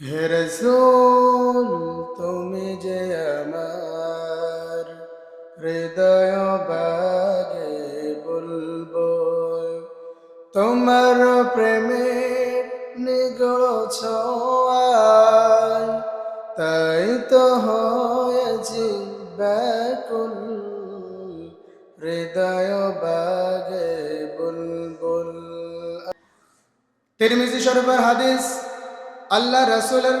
হে রসুল, তুমি যে আমার হৃদয় বাগে বুলবুল, তোমার প্রেমে নিগড় ছোঁয়ায় তাই তো হয়েছি ব্যাকুল, হৃদয় বাগে বুলবুল। তিরমিজি শরীফের হাদিস আল্লাহ রাসূলের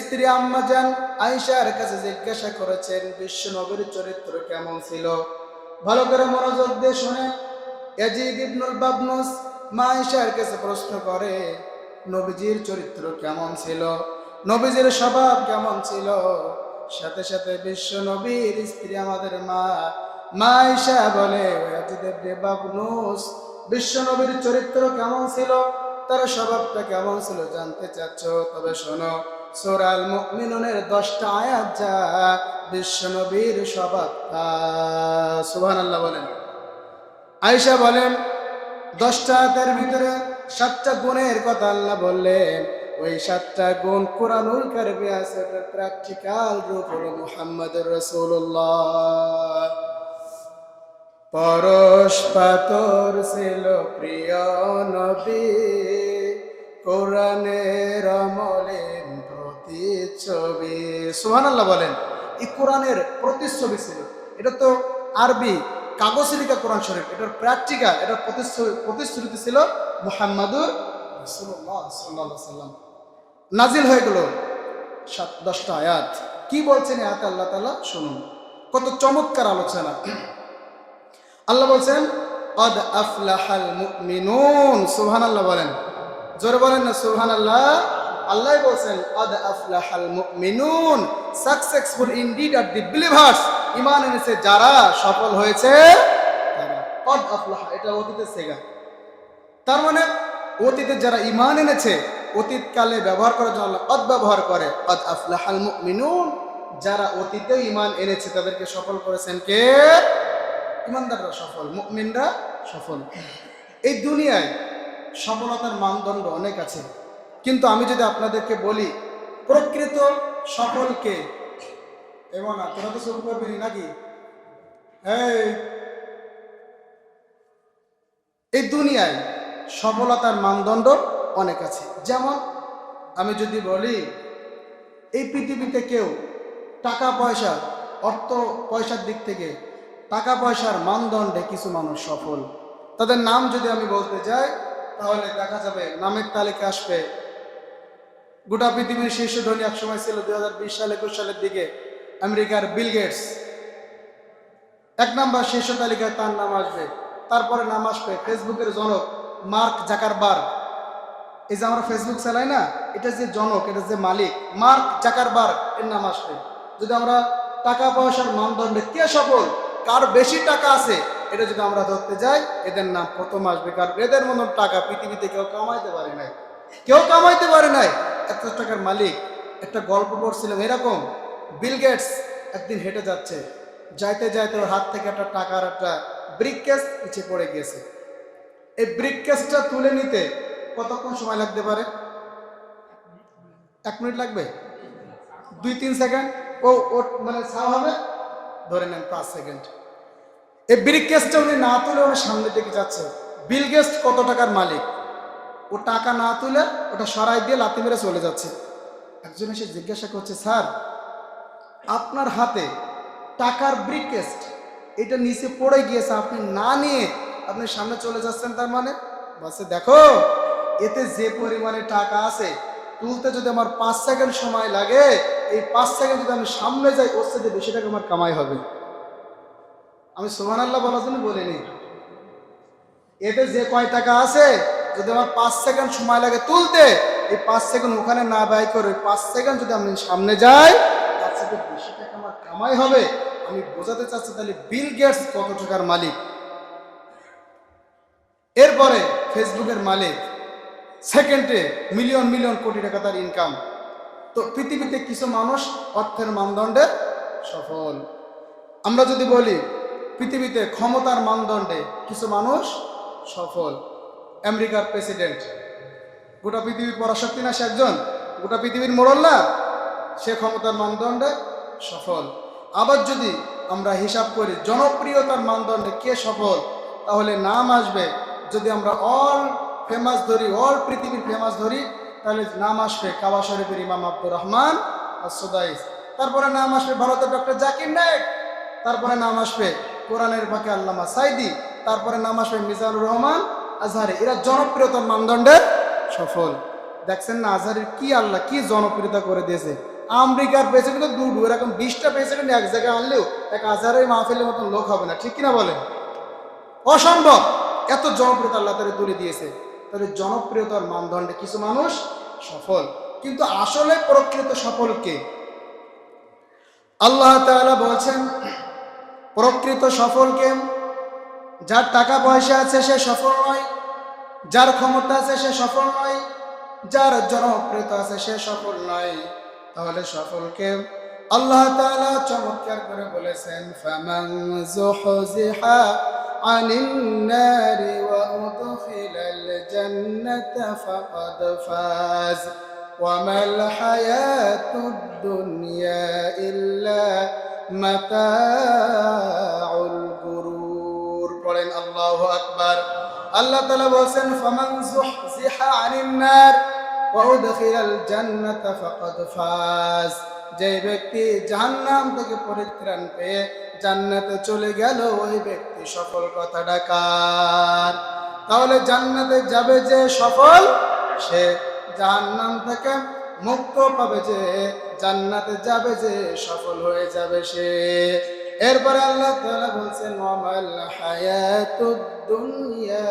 স্ত্রী আম্মাজান আয়েশার কাছে জিজ্ঞাসা করেছেন বিশ্ব নবীর চরিত্র কেমন ছিল? ভালো করে মনোযোগ দিয়ে শুনে ইয়াজিদ ইবনুল বাবনুস মা আয়েশার কাছে প্রশ্ন করে, নবীজির চরিত্র কেমন ছিল? নবীজির স্বভাব কেমন ছিল? সাথে সাথে বিশ্ব নবীর স্ত্রী আমাদের মা মা আয়েশা বলে বিশ্ব নবীর চরিত্র কেমন ছিল? তার স্বভাবটা কেমন ছিল জানতে চাচ্ছ। তবে শোনো সোরাল মুমিনুনের দশটা আয়াত যা বিশ্ব নবীর স্বভাবটা। সুবহান আল্লাহ বলেন। আয়েশা বলেন, দশটা আয়াতের ভিতরে সাতটা গুণের কথা আল্লাহ বললেন। ওই সাতটা গুণ কোরআনুল কারিমে আছে প্র্যাকটিক্যাল রূপ হলো মুহাম্মদুর রাসূলুল্লাহ। পরশ পাতর ছিল প্রিয় নবী। কোরআনের অমলের প্রতিচ্ছবি। সুহান আল্লাহ বলেন, এই কোরআনের প্রতিচ্ছবি ছিল। এটা তো আরবি কাগজ লিখা কোরআন শরীফ। এটার প্র্যাকটিক্যাল, এটার প্রতিশ্রুতি ছিল মুহাম্মাদুর সাল্লাম নাজিল হয়ে গেল সাত, দশটা আয়াত। কি বলছেন আয়াতে আল্লাহ তাআলা? শুনুন। কত চমৎকার আলোচনা। আল্লাহ বলছেন, কদ আফলাহাল মুমিনুন। সুবহানাল্লাহ বলেন। জোরে বলেন না, সুবহানাল্লাহ। আল্লাহ আল্লাহ বলছেন, কদ আফলাহাল মুমিনুন। Successful indeed are the believers ঈমান এনেছে যারা, সফল হয়েছে কদ আফলাহা, এটা অতীতের সেগা। তার মানে অতীতে যারা ঈমান এনেছে, অতীতকালে ব্যবহার করার জন্য আল্লাহ কদ ব্যবহার করে। কদ আফলাহাল মুমিনুন। যারা অতীতে ঈমান এনেছে, তাদেরকে সফল করেছেন কে? ইমানদাররা সফল, মুমিনরা সফল। এই দুনিয়ায় সফলতার মানদণ্ড অনেক আছে। কিন্তু আমি যদি আপনাদেরকে বলি, প্রকৃত সফলকে এমন না, তোরা তো চুপ করবি নাকি? এই এই দুনিয়ায় সফলতার মানদণ্ড অনেক আছে। যেমন আমি যদি বলি, এই পৃথিবীতে কেউ টাকা পয়সা, অর্থ পয়সার দিক থেকে টাকা পয়সার মানদণ্ডে কিছু মানুষ সফল। তাদের নাম যদি আমি বলতে যাই, তাহলে দেখা যাবে নামের তালিকা আসবে। গোটা পৃথিবীর শীর্ষ ধনী এক সময় ছিল দুই হাজার বিশ সাল, একুশ সালের দিকে আমেরিকার বিল গেটস। এক নাম্বার শীর্ষ তালিকায় তার নাম আসবে। তারপরে নাম আসবে ফেসবুকের জনক মার্ক জাকারবার্গ। এই যে আমরা ফেসবুক চালাই না, এটা যে জনক, এটা যে মালিক, মার্ক জাকারবার্গ, এর নাম আসবে। যদি আমরা টাকা পয়সার মানদণ্ডে কে সফল কার বেশি টাকা আছে, এটা যদি আমরা ধরতে যাই, এদের নাম প্রথম আসবে। কারণ এদের মতন টাকা পৃথিবীতে কেউ কামাইতে পারে নাই। কেউ কামাইতে পারে নাই। এত টাকার মালিক, একটা গল্প পড়ছিলাম এরকম, বিল গেটস একদিন হেঁটে যাচ্ছে। যাইতে যাইতে ওর হাত থেকে একটা টাকার একটা ব্রিক কেস নিচে পড়ে গিয়েছে। এই ব্রিক কেসটা তুলে নিতে কতক্ষণ সময় লাগতে পারে? এক মিনিট লাগবে? দুই, তিন সেকেন্ড ও ওর মানে ছাড়া হবে? ধরে নেন পাঁচ সেকেন্ড এই ব্রিক কেসটা উনি না তুলে উনি সামনের দিকে যাচ্ছে। বিল গেস্ট কত টাকার মালিক? ও টাকা না তুলে ওটা সরাই দিয়ে লাথি মেরে চলে যাচ্ছে। একজন এসে জিজ্ঞাসা করছে, স্যার, আপনার হাতে টাকার ব্রিকেস্ট এটা নিচে পড়ে গিয়েছে, আপনি না নিয়ে আপনি সামনে চলে যাচ্ছেন তার মানে? বাসে দেখো, এতে যে পরিমাণে টাকা আছে, তুলতে যদি আমার পাঁচ সেকেন্ড সময় লাগে, এই পাঁচ সেকেন্ড যদি আমি সামনে যাই, ওর সাথে বেশি টাকা আমার কামাই হবে। আমি সোমান আল্লাহ বলার জন্য বলিনি। এতে যে কয় টাকা আছে, যদি আমার পাঁচ সেকেন্ড সময় লাগে তুলতে, এই পাঁচ সেকেন্ড ওখানে না ব্যয় করে পাঁচ সেকেন্ড যদি আমি সামনে যাই, তার সাথে বেশি টাকা আমার কামাই হবে। আমি বোঝাতে চাচ্ছি তাহলে বিল গেটস কত টাকার মালিক? এরপরে ফেসবুকের মালিক সেকেন্ডে মিলিয়ন মিলিয়ন কোটি টাকা তার ইনকাম তো পৃথিবীতে কিছু মানুষ অর্থের মানদণ্ডে সফল। আমরা যদি বলি পৃথিবীতে ক্ষমতার মানদণ্ডে কিছু মানুষ সফল। আমেরিকার প্রেসিডেন্ট। গোটা পৃথিবীর পরাশক্তি না সে একজন। গোটা পৃথিবীর মোড়ল্লা সে ক্ষমতার মানদণ্ডে সফল। আবার যদি আমরা হিসাব করি জনপ্রিয়তার মানদণ্ডে কে সফল, তাহলে নাম আসবে। যদি আমরা অল ফেমাস ধরি অল পৃথিবীর ফেমাস ধরি, তাহলে নাম আসবে কাবা শরীফের ইমাম আব্দুর রহমান আর সুদাইস তারপরে নাম আসবে ভারতের ডক্টর জাকির নায়েক। তারপরে নাম আসবে কোরআনের পাকে আল্লামা সাইদি, তারপরে নাম আসবে মিজানুর রহমান, আজহারি। এরা জনপ্রিয়তার মানদণ্ডে সফল। দেখছেন না, আজহারের কি আল্লাহ, কি জনপ্রিয়তা করে দিয়েছে। আমেরিকার প্রেসিডেন্ট তো দুটো এরকম বিশটা প্রেসিডেন্ট এক জায়গায় আনলেও এক আজহারের মাহফিলের মতন লোক হবে না। ঠিক কিনা বলেন? অসম্ভব! এত জনপ্রিয়তা আল্লাহ তাদের তুলে দিয়েছে। তাহলে জনপ্রিয়তার মানদণ্ডে কিছু মানুষ সফল। কিন্তু আসলে প্রকৃত সফল কে? আল্লাহ তাআলা বলছেন প্রকৃত সফল কে যার টাকা পয়সা আছে সে সফল নয়, যার ক্ষমতা আছে সে সফল নয়, যার জনপ্রিয়তা আছে সে সফল নয়। তাহলে সফল কে আল্লাহ তালা চমৎকার করে বলেছেন, ফামান যুহজিহা আনিন নারি ওয়া দুনিয়া ইল্লা আল্লাহ যে ব্যক্তি জাহান্নাম থেকে পরিত্রাণ পেয়ে জান্নাতে চলে গেল, ওই ব্যক্তি সফল কথা ডাকার তাহলে জান্নাতে যাবে যে সফল, সে জাহান্নাম থেকে মুক্ত পাবে যে, জান্নাতে যাবে যে, সফল হয়ে যাবে সে। এরপরে আল্লাহ তাআলা বলছেন, ওয়ামাল হায়াতুদ দুনিয়া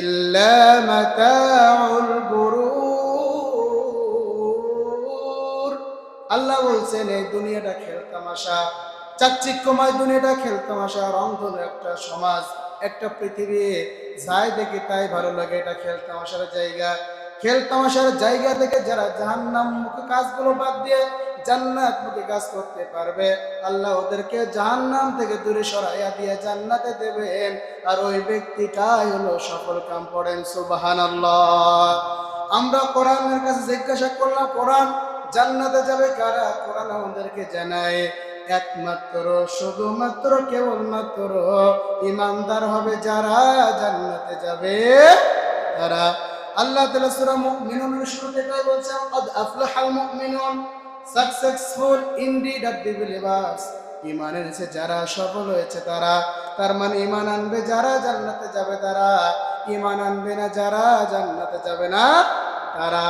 ইল্লা মাতাউল গুরুর। আল্লাহ বলছেন, এই দুনিয়াটা খেলতামাশা চাকচিক্যময় দুনিয়াটা খেলতামাশা রংধনু একটা সমাজ, একটা পৃথিবী, যাই দেখি তাই ভালো লাগে, এটা খেলতামাশার জায়গা। খেলতামাশার জায়গা থেকে যারা জাহান্নাম মুখী কাজগুলো বাদ দিয়ে জান্নাত মুখী কাজ করতে পারবে, আল্লাহ ওদেরকে জাহান্নাম থেকে দূরে সরাইয়া দিয়ে জান্নাতে দেবেন। আর ওই ব্যক্তিটাই হলো সফল কাম পড়েন সুবাহান আমরা কোরআনের কাছে জিজ্ঞাসা করলাম, কোরআন জান্নাতে যাবে কারা? কোরআন আমাদেরকে জানায়, একমাত্র, শুধুমাত্র, কেবলমাত্র ইমানদার হবে যারা জান্নাতে যাবে তারা। আল্লাহ তাআলা সূরা মুমিনুনের শুরুতে তাই বলছেন কদ আফলাহাল মুমিনুন successful indeed are the believers. ঈমান এনেছে যারা, সফল হয়েছে তারা। তার মানে ঈমান আনবে যারা, জান্নাতে যাবে তারা। ঈমান আনবে না যারা, জান্নাতে যাবে না তারা।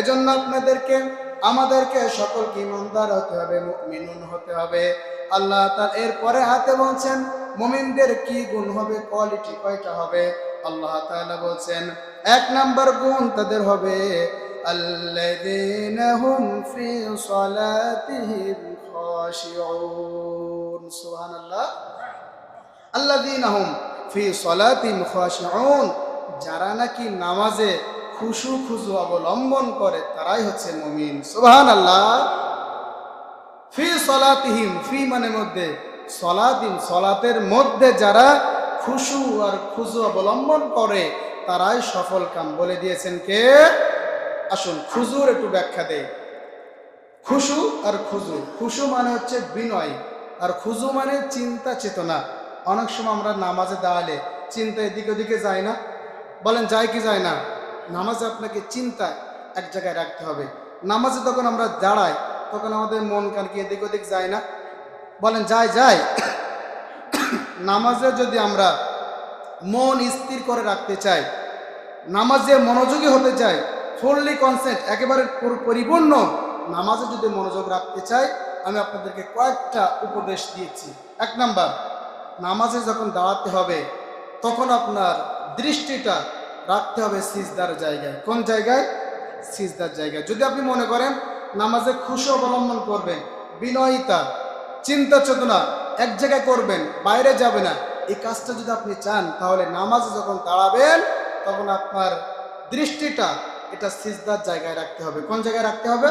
এজন্য আপনাদেরকে, আমাদেরকে সকলকে ইমানদার হতে হবে, মুমিনুন হতে হবে। আল্লাহ তার এরপরে হাতে বলছেন, মুমিনদের কি গুণ হবে, কোয়ালিটি কয়টা হবে? আল্লাহ তাআলা বলছেন এক নাম্বার গুণ তাদের হবে। ফি ফি যারা নাকি নামাজে খুশু খুশু অবলম্বন করে, তারাই হচ্ছে মমিন। মুমিন সুবহানাল্লাহ। ফি সলাতিহিম, ফি মানে মধ্যে সলাতিম সলাতের মধ্যে যারা খুশু আর খুশু অবলম্বন করে তারাই সফল কাম। বলে দিয়েছেন কে? আসুন, খুজুর একটু ব্যাখ্যা দেয় খুশু আর খুজু। খুশু মানে হচ্ছে বিনয়, আর খুজু মানে চিন্তা চেতনা। অনেক সময় আমরা নামাজে দাঁড়ালে চিন্তা এদিকে ওদিকে যায় না। বলেন, যায় কি যায় না? নামাজে আপনাকে চিন্তা এক জায়গায় রাখতে হবে। নামাজে তখন আমরা দাঁড়াই, তখন আমাদের মন কান কি এদিক ওদিক যায় না? বলেন, যায় যায়। নামাজে যদি আমরা মন স্থির করে রাখতে চাই নামাজে মনোযোগী হতে চাই ফুললি কনসেন্ট একেবারে পরিপূর্ণ নামাজে যদি মনোযোগ রাখতে চাই আমি আপনাদেরকে কয়েকটা উপদেশ দিয়েছি। এক নাম্বার, নামাজে যখন দাঁড়াতে হবে, তখন আপনার দৃষ্টিটা রাখতে হবে সিজদার জায়গায়। কোন জায়গায়? সিজদার জায়গায়। যদি আপনি মনে করেন নামাজে খুশি অবলম্বন করবেন, বিনয়িতা, চিন্তা চেতনা এক জায়গায় করবেন, বাইরে যাবে না এই কাজটা যদি আপনি চান, তাহলে নামাজে যখন দাঁড়াবেন, তখন আপনার দৃষ্টিটা এটা সিজদার জায়গায় রাখতে হবে। কোন জায়গায় রাখতে হবে?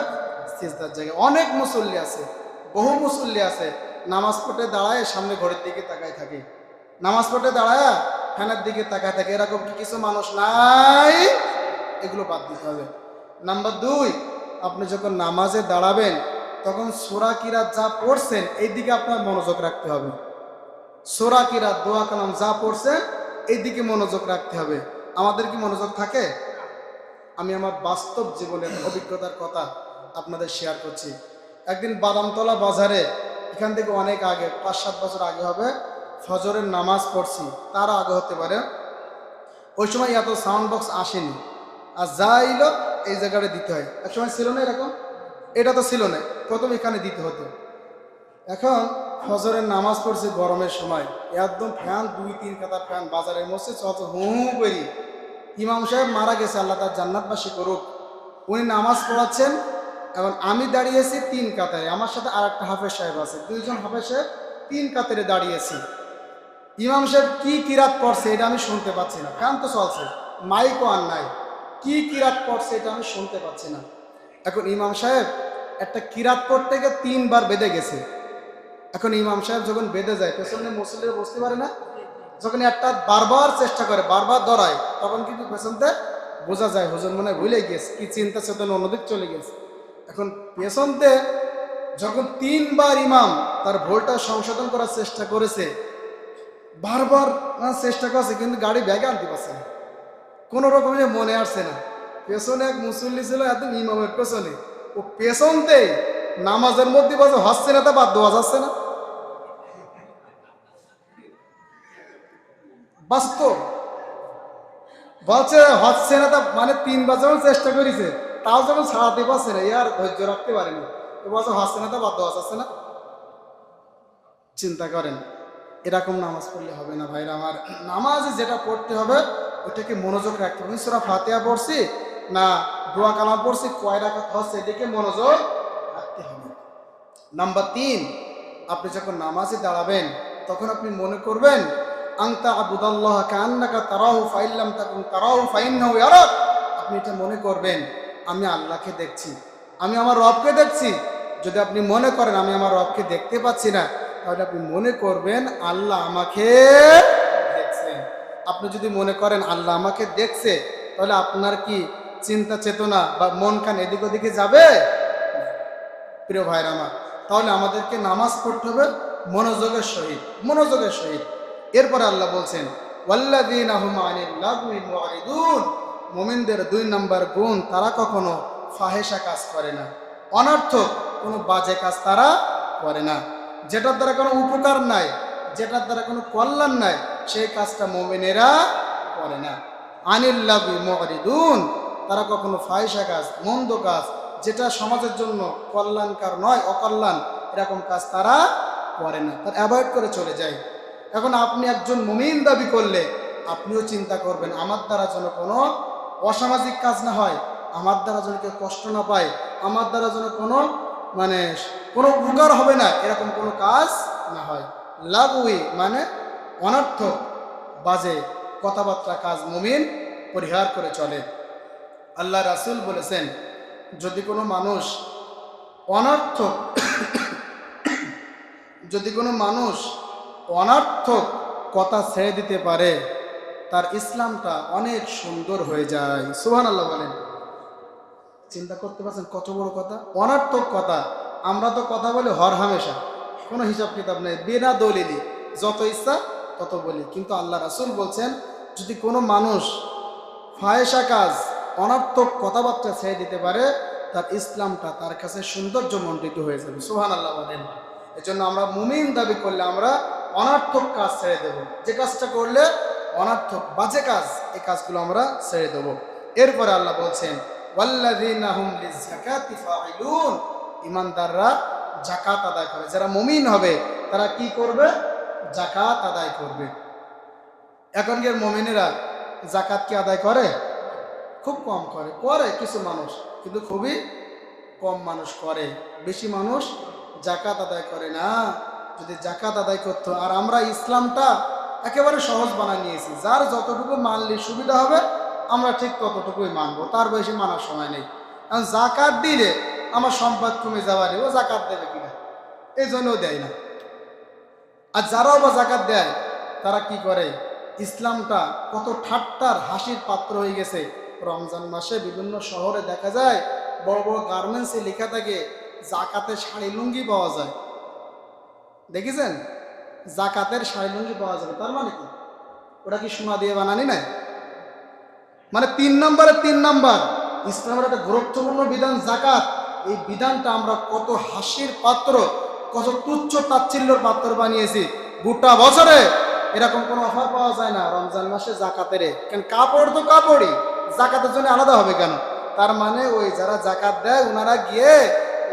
সিজদার জায়গায়। অনেক মুসল্লি আছে, বহু মুসল্লি আছে, নামাজ পড়ে দাঁড়ায় সামনে ঘরের দিকে তাকায় থাকে। নামাজ পড়ে দাঁড়ায় ফ্যানের দিকে তাকায় থাকে। এরকম কিছু মানুষ নাই? এগুলো বাদ দিতে হবে। নাম্বার দুই, আপনি যখন নামাজে দাঁড়াবেন, তখন সোরা কিরাত যা পড়ছেন এই দিকে আপনার মনোযোগ রাখতে হবে। সোরা কিরাত দোয়া কালাম যা পড়ছে এই দিকে মনোযোগ রাখতে হবে। আমাদের কি মনোযোগ থাকে? আমি আমার বাস্তব জীবনের অভিজ্ঞতার কথা আপনাদের শেয়ার করছি। একদিন বাদামতলা বাজারে, এখান থেকে অনেক আগে, পাঁচ সাত বছর আগে হবে, ফজরের নামাজ পড়ছি তারও আগে হতে পারে। ওই সময় এত সাউন্ড বক্স আসেনি। আর যা এই জায়গাটা দিতে হয়। এক সময় ছিল না এরকম? এটা তো ছিল না। প্রথম এখানে দিতে হতো। এখন ফজরের নামাজ পড়ছে গরমের সময়। একদম ফ্যান, দুই তিন কাতার ফ্যান বাজারের মধ্যে চলছে হু হু করি। ইমাম সাহেব মারা গেছে, আল্লাহ তার জান্নাতবাসী করুক। উনি নামাজ পড়াচ্ছেন এবং আমি দাঁড়িয়েছি তিন কাতারে। আমার সাথে আর একটা হাফেজ সাহেব আছে, দুইজন হাফেজ সাহেব তিন কাতারে দাঁড়িয়েছি। ইমাম সাহেব কি কিরাত পড়ছে এটা আমি শুনতে পাচ্ছি না। ফ্যান তো চলছে, মাইকও আর নাই। কি কিরাত পড়ছে এটা আমি শুনতে পাচ্ছি না। এখন ইমাম সাহেব, একটা কিরাত পড়তে গিয়ে তিনবার বেঁধে গেছে। এখন ইমাম সাহেব যখন বেঁধে যায়, পেছনে মুসলিম বসতে পারে না। যখন একটা বারবার চেষ্টা করে, বারবার ধরায় তখন কিন্তু পেছনতে বোঝা যায়, হুজুর মনে ভুলে গেছে কি চিন্তা চেতন অন্যদিক চলে গেছে এখন পেছনতে যখন তিনবার ইমাম তার ভুলটা সংশোধন করার চেষ্টা করেছে, বারবার চেষ্টা করছে, কিন্তু গাড়ি ব্যাগে আনতে পারছে না। কোনো রকমের মনে আসছে না। পেছনে এক মুসল্লি ছিল, একদম ইমামের পেছনে। ও পেছনতেই নামাজের মধ্যে বাজে হচ্ছে না তা বাদ দেওয়া যাচ্ছে না। বাস্তব। বলছে, হচ্ছে না তা মানে তিনবার যখন চেষ্টা করেছে, তাও যখন ছাড়াতে পারছে না ইয়ার ধৈর্য রাখতে পারেনি। এ বছর হচ্ছে না তা দেওয়া যাচ্ছে না? চিন্তা করেন, এরকম নামাজ পড়লে হবে না ভাইরা আমার। নামাজে যেটা পড়তে হবে ওটাকে মনোযোগ রাখতে হবে। সুরা ফাতেহা পড়ছি, না দোয়া কালাম পড়ছি, কয় রাখাত হচ্ছে এদিকে মনোযোগ রাখতে হবে। নাম্বার তিন, আপনি যখন নামাজে দাঁড়াবেন, তখন আপনি মনে করবেন আংতা আবুদাল্লাহ কান্নাকা তারাহু ফাইল্লাম তাকুন তারাহু ফাইন্নাহু ইয়ারাক। আপনি এটা মনে করবেন, আমি আল্লাহকে দেখছি, আমি আমার রবকে দেখছি। যদি আপনি মনে করেন, আমি আমার রবকে দেখতে পাচ্ছি না, তাহলে আপনি মনে করবেন, আল্লাহ আমাকে দেখছেন আপনি যদি মনে করেন, আল্লাহ আমাকে দেখছে, তাহলে আপনার কি চিন্তা চেতনা বা মন কান এদিক ওদিকে যাবে? প্রিয় ভাইরা আমার, তাহলে আমাদেরকে নামাজ পড়তে হবে, মনোযোগের সহিত মনোযোগের সহিত। এরপরে আল্লাহ বলছেন মুমিনদের দুই নম্বর গুণ তারা কখনো ফাহেসা কাজ করে না, অনর্থক কোনো বাজে কাজ তারা করে না। যেটার দ্বারা কোনো উপকার নাই, যেটার দ্বারা কোনো কল্যাণ নাই, সেই কাজটা মোমেনেরা করে না। আনিল্লাবি তারা কখনো ফাহিসা কাজ, মন্দ কাজ, যেটা সমাজের জন্য কল্যাণকার নয়, অকল্যাণ, এরকম কাজ তারা করে না। তার অ্যাভয়েড করে চলে যায় এখন আপনি একজন মুমিন দাবি করলে আপনিও চিন্তা করবেন, আমার দ্বারা যেন কোনো অসামাজিক কাজ না হয়, আমার দ্বারা যেন কেউ কষ্ট না পায়, আমার দ্বারা যেন কোনো মানে কোনো উপকার হবে না, এরকম কোনো কাজ না হয়। লাগুই মানে অনর্থক বাজে কথাবার্তা কাজ মুমিন পরিহার করে চলে। আল্লাহ রাসুল বলেছেন, যদি কোনো মানুষ অনর্থক, যদি কোনো মানুষ অনর্থক কথা ছেড়ে দিতে পারে, তার ইসলামটা অনেক সুন্দর হয়ে যায়। সুহান আল্লাহ বলেন। চিন্তা করতে পারছেন কত বড় কথা? অনার্থক কথা। আমরা তো কথা বলি হর হামেশা। কোনো হিসাব কিতাব নেই। বিনা দলিলি যত ইচ্ছা তত বলি। কিন্তু আল্লাহ রাসুল বলছেন, যদি কোনো মানুষ ফায়েসা কাজ, অনার্থক কথাবার্তা ছেড়ে দিতে পারে, তার ইসলামটা তার কাছে সৌন্দর্য মণ্ডিত হয়ে যাবে। সুহান আল্লাহ বলেন। এই জন্য আমরা মুমিন দাবি করলে আমরা অনার্থক কাজ ছেড়ে দেব। যে কাজটা করলে অনার্থক, বাজে কাজ, এই কাজগুলো আমরা ছেড়ে দেবো। এরপরে আল্লাহ বলছেন ইমানদাররা জাকাত আদায় করে। যারা মমিন হবে, তারা কি করবে? জাকাত আদায় করবে। এখনকার মুমিনেরা জাকাত কি আদায় করে? খুব কম করে। করে কিছু মানুষ, কিন্তু খুবই কম মানুষ করে। বেশি মানুষ জাকাত আদায় করে না। যদি জাকাত আদায় করতো, আর আমরা ইসলামটা একেবারে সহজ বানায় নিয়েছি। যার যতটুকু মানলে সুবিধা হবে, আমরা ঠিক ততটুকুই মানবো। তার বেশি মানার সময় নেই। কারণ জাকাত দিলে আমার সম্পদ কমে যাওয়ারে ও জাকাত দেবে কিনা? এই জন্যও দেয় না। আর যারাও বা জাকাত দেয়, তারা কি করে? ইসলামটা কত ঠাট্টার হাসির পাত্র হয়ে গেছে। রমজান মাসে বিভিন্ন শহরে দেখা যায়, বড় বড় গার্মেন্টসে লেখা থাকে জাকাতে শাড়ি লুঙ্গি পাওয়া যায়। দেখেছেন? জাকাতের শাড়ি লুঙ্গি পাওয়া যাবে, তার মানে কি? ওটা কি সোনা দিয়ে বানানি নাই? মানে তিন নম্বরে তিন নম্বর, ইসলামের একটা গুরুত্বপূর্ণ বিধান জাকাত। এই বিধানটা আমরা কত হাসির পাত্র, কত তুচ্ছ তাচ্ছিল্যর পাত্র বানিয়েছি। গোটা বছরে এরকম কোনো অফার পাওয়া যায় না, রমজান মাসে জাকাতের। কেন কাপড় তো কাপড়ই, জাকাতের জন্য আলাদা হবে কেন? তার মানে ওই যারা জাকাত দেয়, ওনারা গিয়ে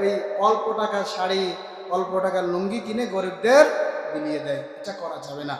ওই অল্প টাকার শাড়ি অল্প টাকার লুঙ্গি কিনে গরিবদের বিলিয়ে দেয়। এটা করা যাবে না।